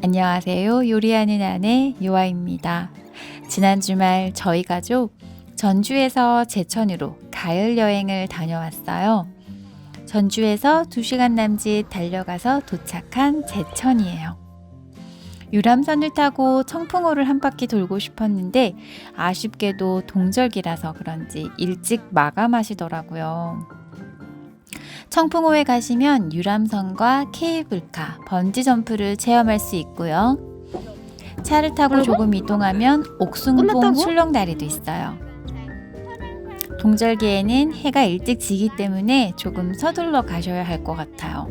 안녕하세요. 요리하는 아내 요아입니다. 지난 주말 저희 가족 전주에서 제천으로 가을 여행을 다녀왔어요. 전주에서 2시간 남짓 달려가서 도착한 제천이에요. 유람선을 타고 청풍호를 한 바퀴 돌고 싶었는데 아쉽게도 동절기라서 그런지 일찍 마감하시더라고요. 청풍호에 가시면 유람선과 케이블카, 번지 점프를 체험할 수 있고요. 차를 타고 조금 이동하면 끝났다고? 출렁다리도 있어요. 동절기에는 해가 일찍 지기 때문에 조금 서둘러 가셔야 할 것 같아요.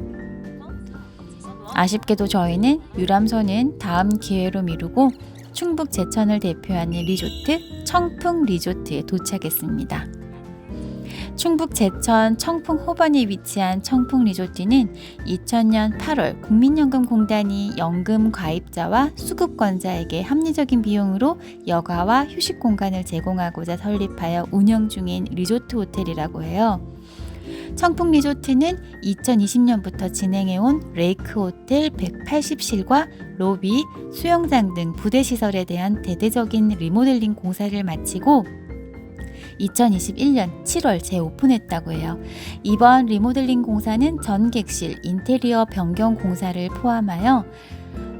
아쉽게도 저희는 유람선은 다음 기회로 미루고 충북 제천을 대표하는 리조트 청풍 리조트에 도착했습니다. 충북 제천 청풍 호반에 위치한 청풍 리조트는 2000년 8월 국민연금공단이 연금 가입자와 수급권자에게 합리적인 비용으로 여가와 휴식 공간을 제공하고자 설립하여 운영 중인 리조트 호텔이라고 해요. 청풍 리조트는 2020년부터 진행해온 레이크 호텔 180실과 로비, 수영장 등 부대 시설에 대한 대대적인 리모델링 공사를 마치고 2021년 7월 재오픈했다고 해요. 이번 리모델링 공사는 전객실, 인테리어 변경 공사를 포함하여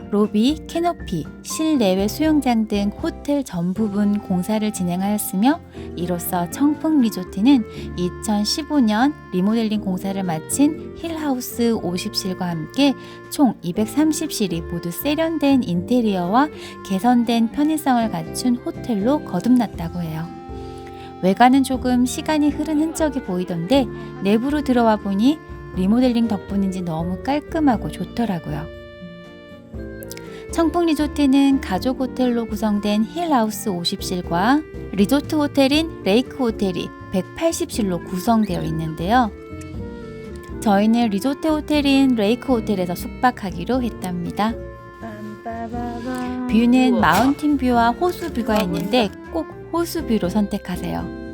로비, 캐노피, 실내외 수영장 등 호텔 전 부분 공사를 진행하였으며 이로써 청풍 리조트는 2015년 리모델링 공사를 마친 힐하우스 50실과 함께 총 230실이 모두 세련된 인테리어와 개선된 편의성을 갖춘 호텔로 거듭났다고 해요. 외관은 조금 시간이 흐른 흔적이 보이던데 내부로 들어와 보니 리모델링 덕분인지 너무 깔끔하고 좋더라고요. 청풍 리조트는 가족 호텔로 구성된 힐하우스 50실과 리조트 호텔인 레이크 호텔이 180실로 구성되어 있는데요. 저희는 리조트 호텔인 레이크 호텔에서 숙박하기로 했답니다. 뷰는 마운틴 뷰와 호수 뷰가 있는데 꼭 호수 뷰로 선택하세요.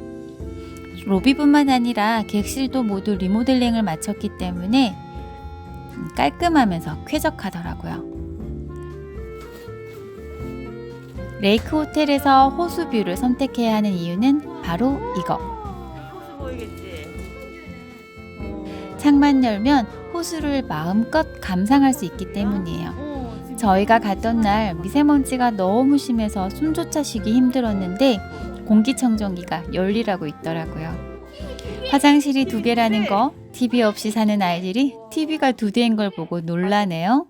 로비뿐만 아니라 객실도 모두 리모델링을 마쳤기 때문에 깔끔하면서 쾌적하더라고요. 레이크 호텔에서 호수 뷰를 선택해야 하는 이유는 바로 이거. 창만 열면 호수를 마음껏 감상할 수 있기 때문이에요. 저희가 갔던 날 미세먼지가 너무 심해서 숨조차 쉬기 힘들었는데 공기청정기가 열리라고 있더라고요. 화장실이 두 개라는 거 TV 없이 사는 아이들이 TV가 두 대인 걸 보고 놀라네요.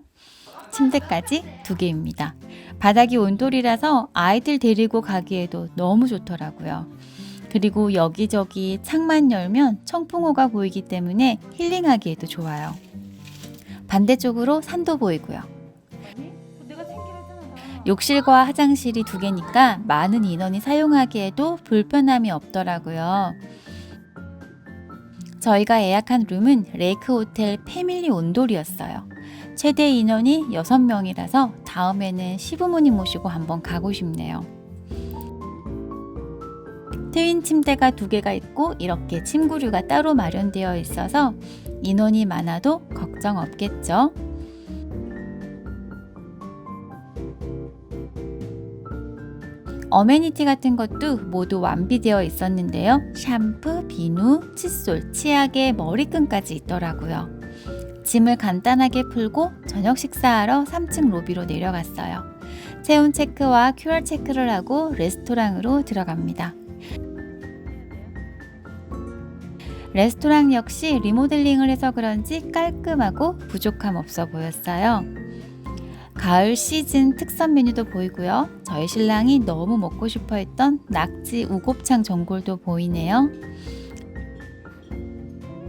침대까지 두 개입니다. 바닥이 온돌이라서 아이들 데리고 가기에도 너무 좋더라고요. 그리고 여기저기 창만 열면 청풍호가 보이기 때문에 힐링하기에도 좋아요. 반대쪽으로 산도 보이고요. 욕실과 화장실이 두 개니까 많은 인원이 사용하기에도 불편함이 없더라고요. 저희가 예약한 룸은 레이크 호텔 패밀리 온돌이었어요. 최대 인원이 6명이라서 다음에는 시부모님 모시고 한번 가고 싶네요. 트윈 침대가 두 개가 있고 이렇게 침구류가 따로 마련되어 있어서 인원이 많아도 걱정 없겠죠. 어메니티 같은 것도 모두 완비되어 있었는데요. 샴푸, 비누, 칫솔, 치약에 머리끈까지 있더라고요. 짐을 간단하게 풀고 저녁 식사하러 3층 로비로 내려갔어요. 체온 체크와 QR 체크를 하고 레스토랑으로 들어갑니다. 레스토랑 역시 리모델링을 해서 그런지 깔끔하고 부족함 없어 보였어요. 가을 시즌 특선 메뉴도 보이고요. 저희 신랑이 너무 먹고 싶어 했던 낙지 우곱창 전골도 보이네요.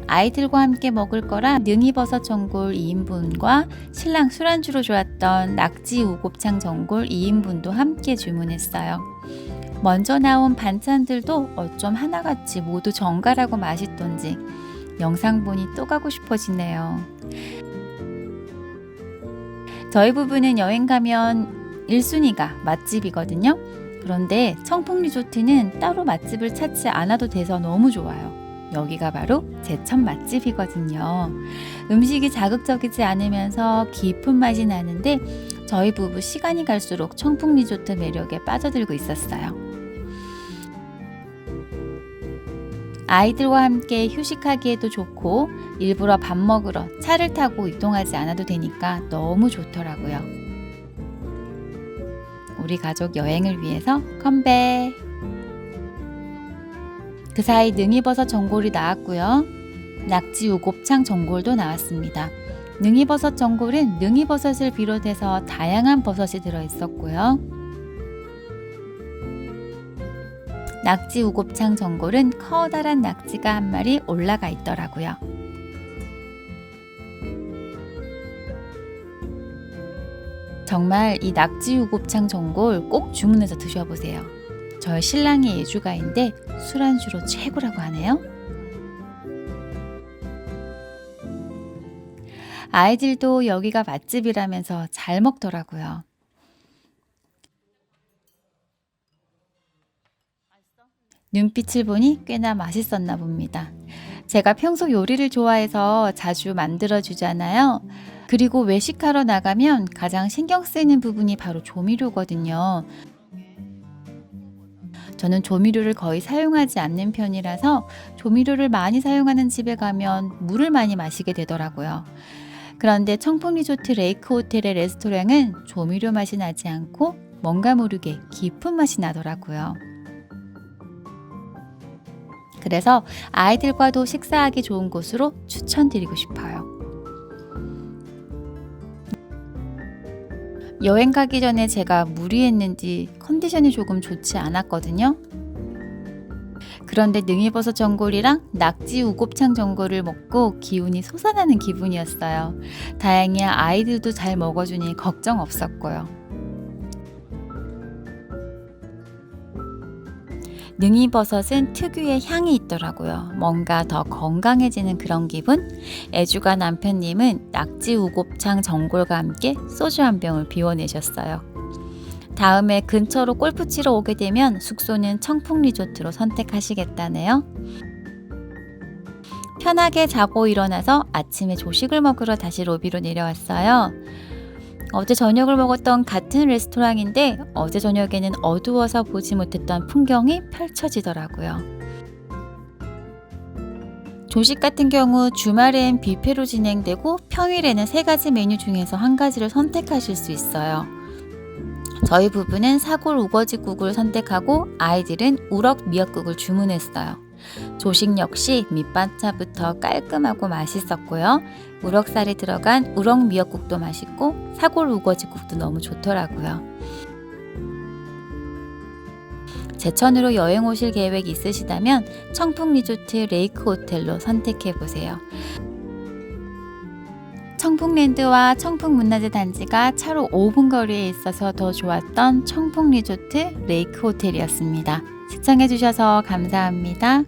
아이들과 함께 먹을 거라 능이버섯 전골 2인분과 신랑 술안주로 좋았던 낙지 우곱창 전골 2인분도 함께 주문했어요. 먼저 나온 반찬들도 어쩜 하나같이 모두 정갈하고 맛있던지 영상 보니 또 가고 싶어지네요. 저희 부부는 여행 가면 1순위가 맛집이거든요. 그런데 청풍 리조트는 따로 맛집을 찾지 않아도 돼서 너무 좋아요. 여기가 바로 제천 맛집이거든요. 음식이 자극적이지 않으면서 깊은 맛이 나는데 저희 부부 시간이 갈수록 청풍 리조트 매력에 빠져들고 있었어요. 아이들과 함께 휴식하기에도 좋고 일부러 밥 먹으러 차를 타고 이동하지 않아도 되니까 너무 좋더라고요. 우리 가족 여행을 위해서 컴백! 그 사이 능이버섯 전골이 나왔고요. 낙지 우곱창 전골도 나왔습니다. 능이버섯 전골은 능이버섯을 비롯해서 다양한 버섯이 들어있었고요. 낙지 우곱창 전골은 커다란 낙지가 한 마리 올라가 있더라고요. 정말 이 낙지 우곱창 전골 꼭 주문해서 드셔보세요. 저희 신랑이 예주가인데 술안주로 최고라고 하네요. 아이들도 여기가 맛집이라면서 잘 먹더라고요. 눈빛을 보니 꽤나 맛있었나 봅니다. 제가 평소 요리를 좋아해서 자주 만들어 주잖아요. 그리고 외식하러 나가면 가장 신경 쓰이는 부분이 바로 조미료거든요. 저는 조미료를 거의 사용하지 않는 편이라서 조미료를 많이 사용하는 집에 가면 물을 많이 마시게 되더라고요. 그런데 청풍 리조트 레이크 호텔의 레스토랑은 조미료 맛이 나지 않고 뭔가 모르게 깊은 맛이 나더라고요. 그래서 아이들과도 식사하기 좋은 곳으로 추천드리고 싶어요. 여행 가기 전에 제가 무리했는지 컨디션이 조금 좋지 않았거든요. 그런데 능이버섯 전골이랑 낙지 우곱창 전골을 먹고 기운이 솟아나는 기분이었어요. 다행히 아이들도 잘 먹어주니 걱정 없었고요. 능이버섯은 특유의 향이 있더라고요. 뭔가 더 건강해지는 그런 기분? 애주가 남편님은 낙지 우곱창 전골과 함께 소주 한 병을 비워내셨어요. 다음에 근처로 골프 치러 오게 되면 숙소는 청풍 리조트로 선택하시겠다네요. 편하게 자고 일어나서 아침에 조식을 먹으러 다시 로비로 내려왔어요. 어제 저녁을 먹었던 같은 레스토랑인데 어제 저녁에는 어두워서 보지 못했던 풍경이 펼쳐지더라고요. 조식 같은 경우 주말엔 뷔페로 진행되고 평일에는 세 가지 메뉴 중에서 한 가지를 선택하실 수 있어요. 저희 부부는 사골 우거지국을 선택하고 아이들은 우럭 미역국을 주문했어요. 조식 역시 밑반찬부터 깔끔하고 맛있었고요. 우럭살이 들어간 우럭 미역국도 맛있고 사골 우거지국도 너무 좋더라고요. 제천으로 여행 오실 계획 있으시다면 청풍 리조트 레이크 호텔로 선택해 보세요. 청풍랜드와 청풍문화재 단지가 차로 5분 거리에 있어서 더 좋았던 청풍 리조트 레이크 호텔이었습니다. 시청해 주셔서 감사합니다.